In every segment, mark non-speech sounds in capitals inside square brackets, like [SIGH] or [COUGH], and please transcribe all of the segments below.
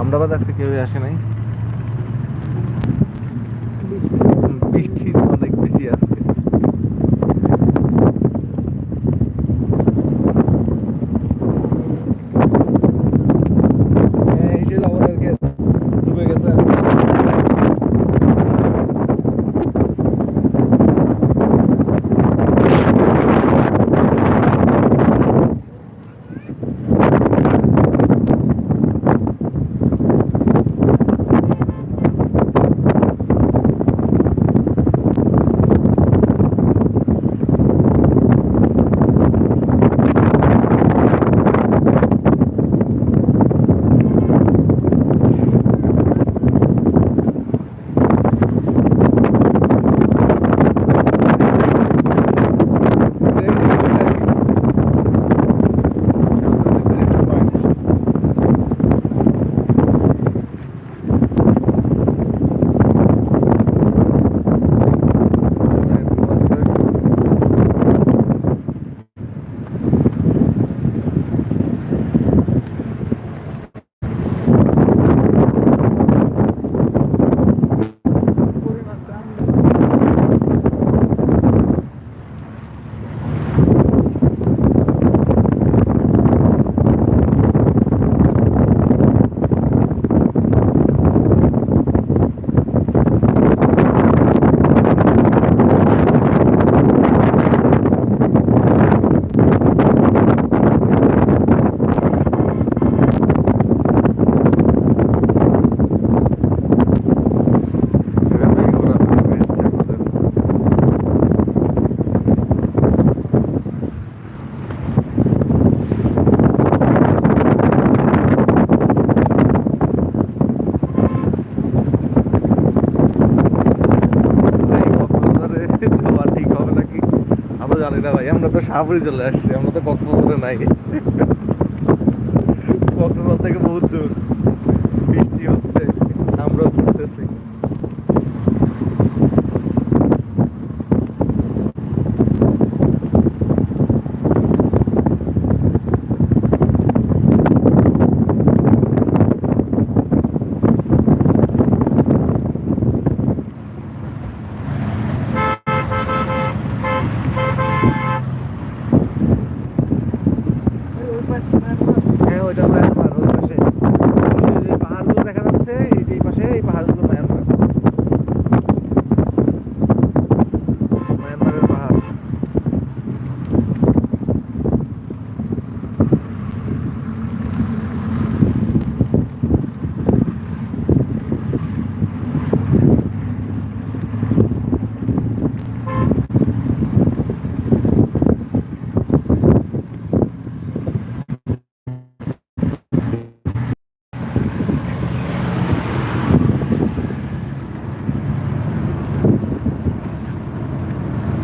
আমরা বাদ আজকে কেউ আসে নাই। বৃষ্টি সাহাপুরি চলে আসছি আমরা তো কক্সবাজারে নাই কক্সবাজার থেকে বহুত দূর বৃষ্টি হচ্ছে আমরাও ঘুরতেছি হ্যাঁ ওইটা মায়ানমার ওই পাশে ওই যে পাহাড়গুলো দেখা যাচ্ছে এই যে এই পাশে এই পাহাড়গুলো মায়ানমার মায়ানমারের পাহাড়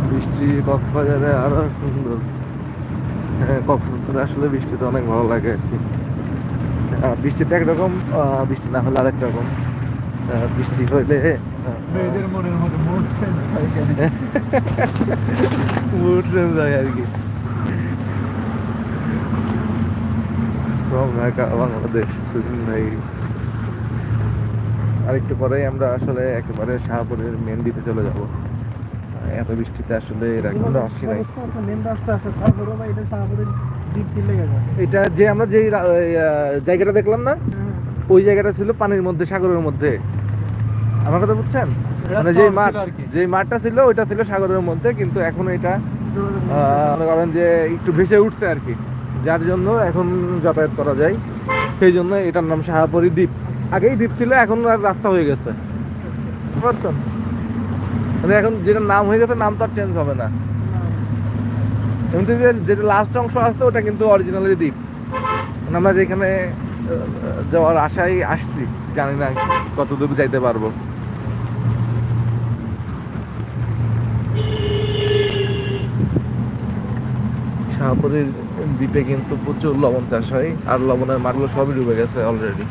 বৃষ্টি কক্সবাজারে আরও সুন্দর। হ্যাঁ কক্সবাজারে আসলে বৃষ্টিতে অনেক ভালো লাগে আর কি। বৃষ্টিতে একরকম বৃষ্টি না হলে আরেক রকম। বৃষ্টি হইলে মেয়েদের মনের মধ্যে মুড চেঞ্জ হয় মুড চেঞ্জ [LAUGHS] হয় আর কি। ঢাকা বাংলাদেশ ভাই আরেকটু পরেই আমরা আসলে একেবারে শাহপুরের মেন দিতে চলে যাব। এত বৃষ্টিতে আসলে নাই। বা এটা যে আমরা যে জায়গাটা দেখলাম না ওই জায়গাটা ছিল পানির মধ্যে সাগরের মধ্যে। আমার কথা বুঝছেন? মানে যে মাঠ যে মাঠটা ছিল ওইটা ছিল সাগরের মধ্যে কিন্তু এখন এটা আহ, মনে করেন যে একটু ভেসে উঠছে আর কি। যার জন্য এখন যাতায়াত করা যায়। সেই জন্য এটার নাম শাহাপুরি দ্বীপ। আগেই দ্বীপ ছিল এখন আর রাস্তা হয়ে গেছে। বুঝতে মানে এখন যেটা নাম হয়ে গেছে, নাম তো আর চেঞ্জ হবে না। এমনি যেটা লাস্ট অংশ আছে ওটা কিন্তু অরিজিনালি দ্বীপ আমরা যেখানে যাওয়ার আশায় আসছি, জানি না কতদূর যাইতে পারব। শাহপুরের দ্বীপে কিন্তু প্রচুর লবণ চাষ হয়, আর লবণের মাঠগুলো সবই ডুবে গেছে অলরেডি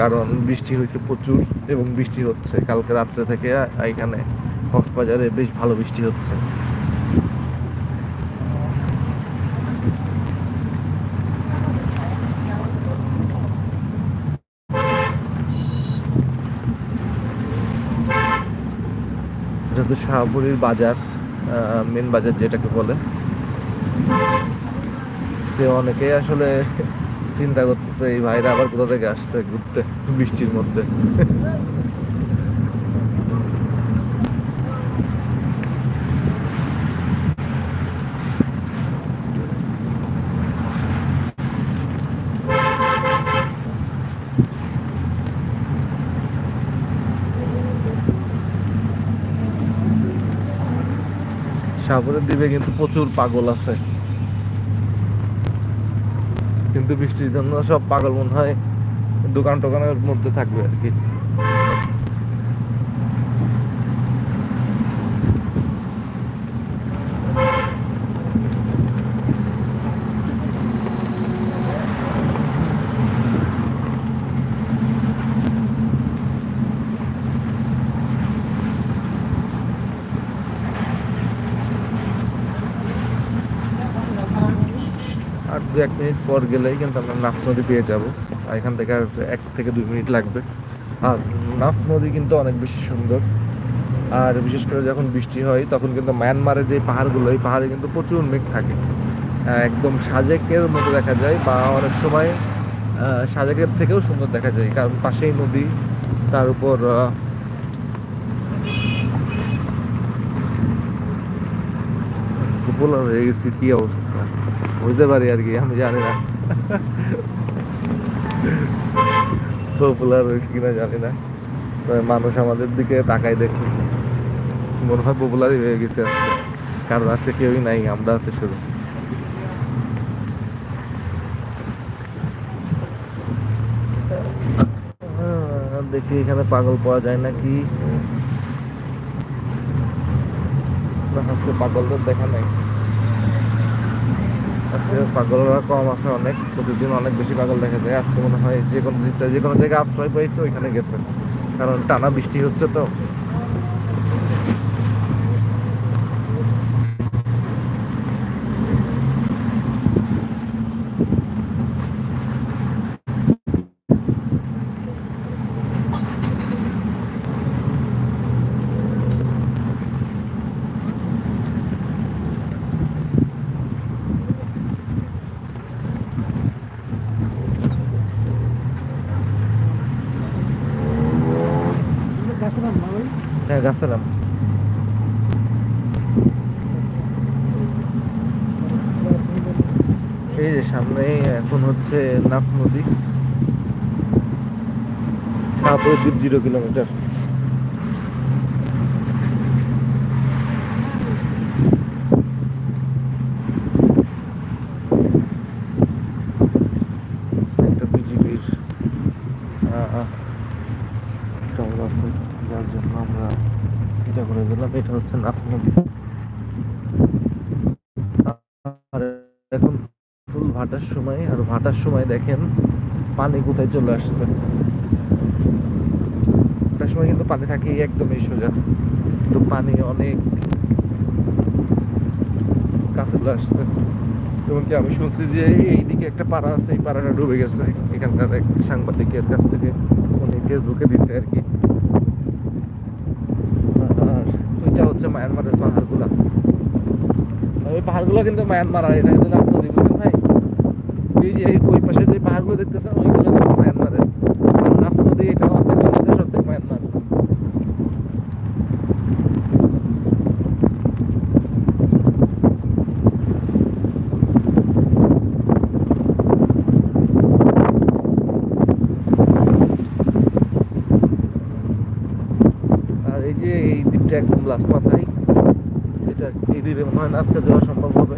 কারণ বৃষ্টি হয়েছে প্রচুর এবং বৃষ্টি হচ্ছে। কালকে রাত্রে থেকে এখানে কক্সবাজারে বেশ ভালো বৃষ্টি হচ্ছে। এটা শাহপুরীর বাজার মেন বাজার যেটাকে বলে। সে অনেকেই আসলে চিন্তা করতেছে, এই ভাইরা আবার কোথা থেকে আসছে ঘুরতে বৃষ্টির মধ্যে? সাগরের দ্বীপে কিন্তু প্রচুর পাগল আছে। কিন্তু বৃষ্টির জন্য সব পাগল মনে হয় দোকান টোকানের মধ্যে থাকবে আর কি আর দু এক মিনিট পর গেলেই কিন্তু আমরা নাফ নদী পেয়ে যাব। আর এখান থেকে আর এক থেকে দুই মিনিট লাগবে। আর নাফ নদী কিন্তু অনেক বেশি সুন্দর। আর বিশেষ করে যখন বৃষ্টি হয়, তখন কিন্তু মায়ানমারের যে পাহাড়গুলো, এই পাহাড়ে কিন্তু প্রচুর মেঘ থাকে। একদম সাজেকের মতো দেখা যায় বা অনেক সময় সাজেকের থেকেও সুন্দর দেখা যায়। কারণ পাশেই নদী, তার উপর পপুলার হয়ে গেছে, কি অবস্থা? বুঝতে পারি আর কি, আমি জানি না। পপুলার হয়েছে কিনা জানি না। তবে মানুষ আমাদের দিকে তাকাই দেখতেছে। মনে হয় পপুলারই হয়ে গেছে কারণ আজকে কেউই নাই, আমরা আছি শুধু। দেখি এখানে পাগল পাওয়া যায় নাকি? আজকে পাগলদের দেখা নাই। আজকে পাগলরা কম আছে অনেক, প্রতিদিন অনেক বেশি পাগল দেখা যায়। আজকে মনে হয় যে কোনো যে- যে কোনো জায়গায় আশ্রয় পাইছে, ওইখানে গেছে। কারণ টানা বৃষ্টি হচ্ছে তো গাছের নাম না ভাই হ্যাঁ গাছেরাম এই যে সামনে এখন হচ্ছে নাফ নদী। সাত জিরো কিলোমিটার একটা বিজিবির টাওয়ার আছে যার জন্য আমরা এটা করে দিলাম এটা হচ্ছে এখন ফুল ভাটার সময়, আর ভাটার সময় দেখেন পানি কোথায় চলে আসছে। ভাটার সময় কিন্তু পানি থাকে একদমই সোজা। কিন্তু পানি অনেক কাছে চলে আসছে। এমনকি আমি শুনছি যে এইদিকে একটা পাড়া আছে, এই পাড়াটা ডুবে গেছে। এখানকার এক সাংবাদিকের কাছ থেকে উনি ফেসবুকে দিচ্ছে আর কি আর ওইটা হচ্ছে মায়ানমারের পাহাড়গুলা এই পাহাড়গুলো কিন্তু মায়ানমার আর এটা কিন্তু বুঝলেন ভাই এই যে ওই পাশে যে পাহাড়গুলো দেখতেছেন ওইগুলো কিন্তু মায়ানমারের আর নাফ নদী এটা অর্ধেক বাংলাদেশ অর্ধেক মায়ানমার আর এই যে এই দ্বীপটা একদম লাস্ট মাথায় এটা এই দ্বীপে মনে হয় না আজকে যাওয়া সম্ভব হবে।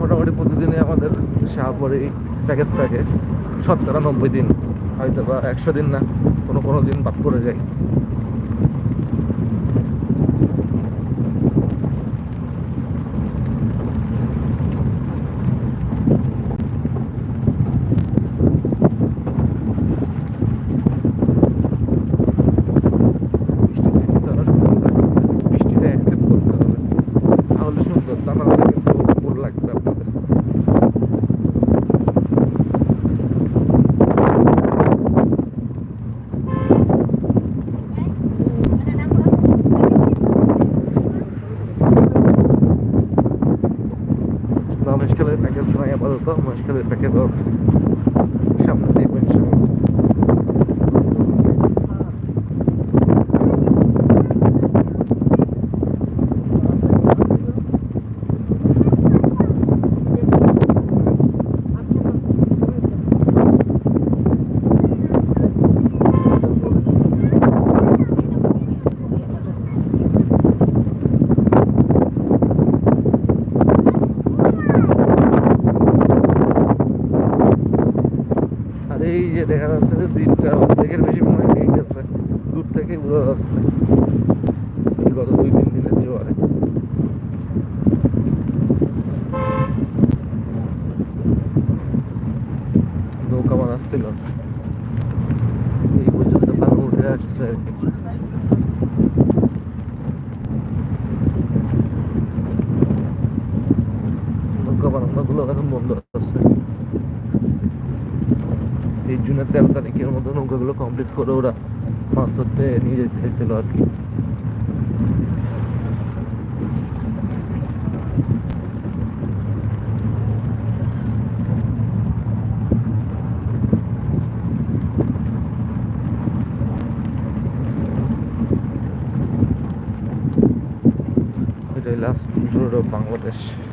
মোটামুটি প্রতিদিনই আমাদের প্যাকেজ থাকে সত্তর নব্বই দিন। হয়তো বা একশো দিন না কোনো কোনো দিন বাদ পড়ে যায়। তাহলে আসছে বানানোগুলো এখন বন্ধ জুনের তেরো তারিখের মধ্যে নৌকাগুলো কমপ্লিট করে ওরা মাছ ধরতে নিয়ে যেতে চাইছিল আর কি Tamamdır.